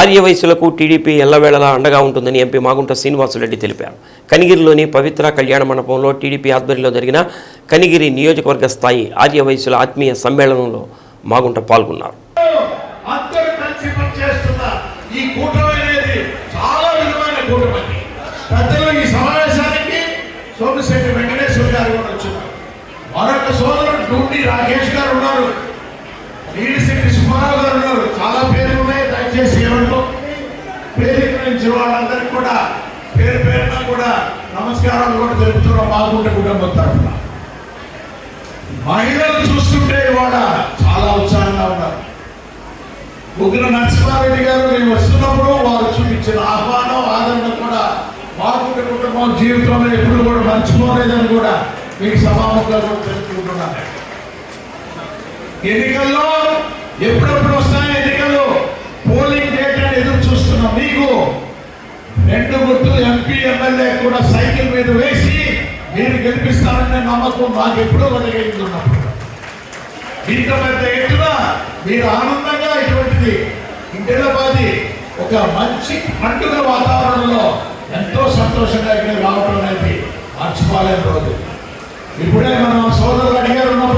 ఆర్యవయసులకు TDP ఎల్లవేళలా అండగా ఉంటుందని ఎంపీ మాగుంట శ్రీనివాసులరెడ్డి తెలిపారు. కనిగిరిలోని పవిత్ర కళ్యాణ మండపంలో టీడీపీ ఆధ్వర్యంలో జరిగిన కనిగిరి నియోజకవర్గ స్థాయి ఆర్యవయసుల ఆత్మీయ సమ్మేళనంలో మాగుంట పాల్గొన్నారు. మరొక సోదరుడు రాకేష్ గారు ఉన్నారు. పేరు వాళ్ళందరికీ కూడా పేరు పేరున కూడా నమస్కారాలు కూడా తెలుపుతున్నాం బాగుంటే కుటుంబం తరఫున. మహిళలు చూస్తుంటే ఇవాళ చాలా ఉత్సాహంగా ఉన్నారు. ముగ్గురు నరసింహారెడ్డి గారు నేను వస్తున్నప్పుడు వారు చూపించిన ఆహ్వానం ఆదరణ కూడా బాగుంటే కుటుంబం జీవితంలో ఎప్పుడు కూడా మర్చిపోలేదని కూడా మీకు సభాముఖంగా కూడా తెలుసుకుంటున్నాను ఎన్నికల్లో రెండు గుర్తులు ఎంపీ ఎమ్మెల్యే కూడా సైకిల్ మీద వేసి మీరు గెలిపిస్తారనే నమ్మకం మాకు ఎప్పుడూ కలిగింది ఇంత పెద్ద ఎత్తున మీరు ఆనందంగా ఇటువంటిది ఇంటిలబాది ఒక మంచి పండుగ వాతావరణంలో ఎంతో సంతోషంగా ఇక్కడ రావడం అనేది మర్చిపోలేని రోజు. ఇప్పుడే మనం సోదరులు అడిగారు ఉన్నాం